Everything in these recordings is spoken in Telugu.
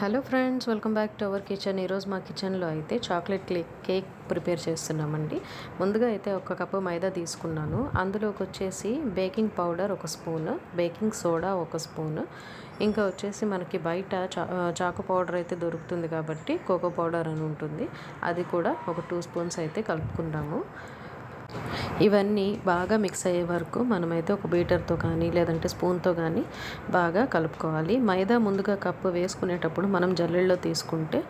Hello friends welcome back to our kitchen. ఈరోజు మా కిచెన్లో అయితే చాక్లెట్ కేక్ కేక్ ప్రిపేర్ చేస్తున్నామండి. ముందుగా అయితే ఒక కప్పు మైదా తీసుకున్నాను. అందులోకి వచ్చేసి బేకింగ్ పౌడర్ ఒక స్పూన్ బేకింగ్ సోడా ఒక స్పూన్. ఇంకా వచ్చేసి మనకి బయట చా చాకు పౌడర్ అయితే దొరుకుతుంది కాబట్టి కోకో పౌడర్ అని ఉంటుంది. అది కూడా ఒక టూ స్పూన్స్ అయితే కలుపుకుంటాము ఇవన్నీ బాగా మిక్స్ అయ్యే వరకు మనమైతే ఒక బీటర్తో కానీ లేదంటే స్పూన్తో కానీ బాగా కలుపుకోవాలి. మైదా ముందుగా కప్పు వేసుకునేటప్పుడు మనం జల్లెల్లో తీసుకుంటే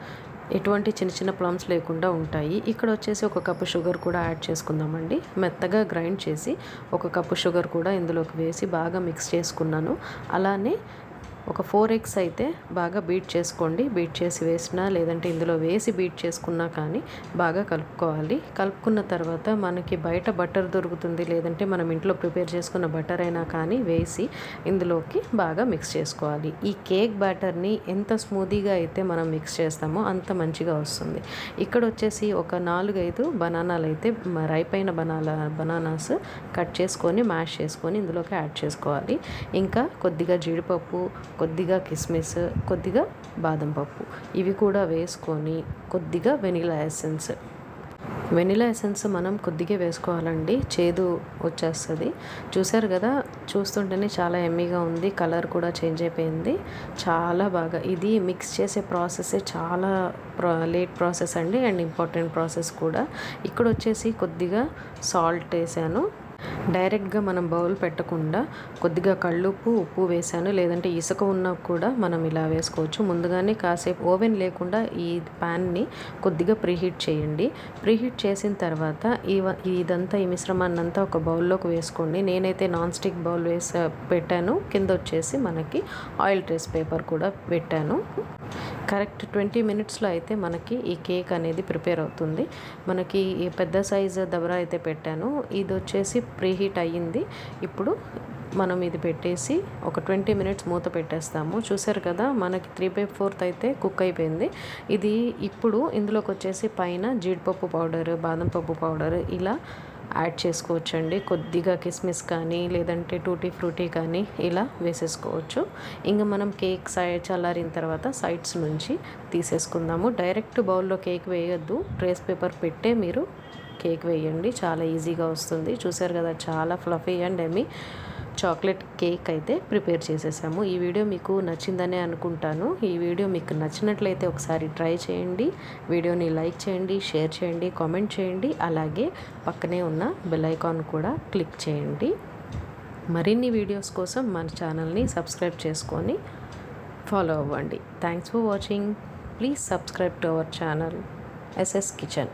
ఎటువంటి చిన్న చిన్న ప్లమ్స్ లేకుండా ఉంటాయి. ఇక్కడ వచ్చేసి ఒక కప్పు షుగర్ కూడా యాడ్ చేసుకుందామండి. మెత్తగా గ్రైండ్ చేసి ఒక కప్పు షుగర్ కూడా ఇందులోకి వేసి బాగా మిక్స్ చేసుకున్నాను. అలానే ఒక ఫోర్ ఎగ్స్ అయితే బాగా బీట్ చేసుకోండి. బీట్ చేసి వేసినా లేదంటే ఇందులో వేసి బీట్ చేసుకున్నా కానీ బాగా కలుపుకోవాలి. కలుపుకున్న తర్వాత మనకి బయట బటర్ దొరుకుతుంది. లేదంటే మనం ఇంట్లో ప్రిపేర్ చేసుకున్న బటర్ అయినా కానీ వేసి ఇందులోకి బాగా మిక్స్ చేసుకోవాలి. ఈ కేక్ బ్యాటర్ని ఎంత స్మూదీగా అయితే మనం మిక్స్ చేస్తామో అంత మంచిగా వస్తుంది. ఇక్కడ వచ్చేసి ఒక నాలుగైదు బనానాలు అయితే రైపైన అయిన బనానా బనానాస్ కట్ చేసుకొని మ్యాష్ చేసుకొని ఇందులోకి యాడ్ చేసుకోవాలి. ఇంకా కొద్దిగా జీడిపప్పు కొద్దిగా కిస్మిస్ కొద్దిగా బాదం పప్పు. ఇవి కూడా వేసుకొని కొద్దిగా వెనిలా ఎసెన్స్. వెనిలా ఎసెన్స్ మనం కొద్దిగా వేసుకోవాలండి. చేదు వచ్చేస్తుంది. చూసారు కదా? చూస్తుంటేనే చాలా ఎమ్మీగా ఉంది. కలర్ కూడా చేంజ్ అయిపోయింది. చాలా బాగా. ఇది మిక్స్ చేసే ప్రాసెస్ చాలా లేట్ ప్రాసెస్ అండి. అండ్ ఇంపార్టెంట్ ప్రాసెస్ కూడా. ఇక్కడ వచ్చేసి కొద్దిగా సాల్ట్ వేసాను. డైరెక్ట్గా మనం బౌల్ పెట్టకుండా కొద్దిగా కళ్ళుప్పు ఉప్పు వేసాను. లేదంటే ఇసుక ఉన్నా కూడా మనం ఇలా వేసుకోవచ్చు. ముందుగానే కాసేపు ఓవెన్ లేకుండా ఈ ప్యాన్ని కొద్దిగా ప్రీహీట్ చేయండి. ప్రీహీట్ చేసిన తర్వాత ఇదంతా ఈ మిశ్రమాన్ని అంతా ఒక బౌల్లోకి వేసుకోండి. నేనైతే నాన్ స్టిక్ బౌల్ వేసా పెట్టాను. కింద వచ్చేసి మనకి ఆయిల్ ట్రేస్ పేపర్ కూడా పెట్టాను. కరెక్ట్ ట్వంటీ మినిట్స్లో అయితే మనకి ఈ కేక్ అనేది ప్రిపేర్ అవుతుంది. మనకి ఈ పెద్ద సైజు దబరా అయితే పెట్టాను. ఇది వచ్చేసి ప్రీహీట్ అయ్యింది. ఇప్పుడు మనం ఇది పెట్టేసి ఒక ట్వంటీ మినిట్స్ మూత పెట్టేస్తాము. చూసారు కదా మనకి త్రీ బై ఫోర్త్ అయితే కుక్ అయిపోయింది. ఇది ఇప్పుడు ఇందులోకి వచ్చేసి పైన జీడిపప్పు పౌడర్ బాదం పప్పు పౌడర్ ఇలా యాడ్ చేసుకోవచ్చండి. కొద్దిగా కిస్మిస్ కానీ లేదంటే టూటీ ఫ్రూటీ కానీ ఇలా వేసేసుకోవచ్చు. ఇంకా మనం కేక్ సైడ్ చల్లారిన తర్వాత సైడ్స్ నుంచి తీసేసుకుందాము. డైరెక్ట్ బౌల్లో కేక్ వేయొద్దు. ట్రేస్ పేపర్ పెట్టే మీరు కేక్ వేయండి. చాలా ఈజీగా వస్తుంది. చూసారు కదా చాలా ఫ్లఫీ అండ్ ఎమీ. చాక్లెట్ కేక్ అయితే ప్రిపేర్ చేసేసాము. ఈ వీడియో మీకు నచ్చిందనే అనుకుంటాను. ఈ వీడియో మీకు నచ్చినట్లయితే ఒకసారి ట్రై చేయండి. వీడియోని లైక్ చేయండి షేర్ చేయండి కామెంట్ చేయండి. అలాగే పక్కనే ఉన్న బెల్ ఐకాన్ కూడా క్లిక్ చేయండి. మరిన్ని వీడియోస్ కోసం మన ఛానల్ని సబ్స్క్రైబ్ చేసుకొని ఫాలో అవ్వండి. Thanks for watching. Please subscribe to our channel SS kitchen.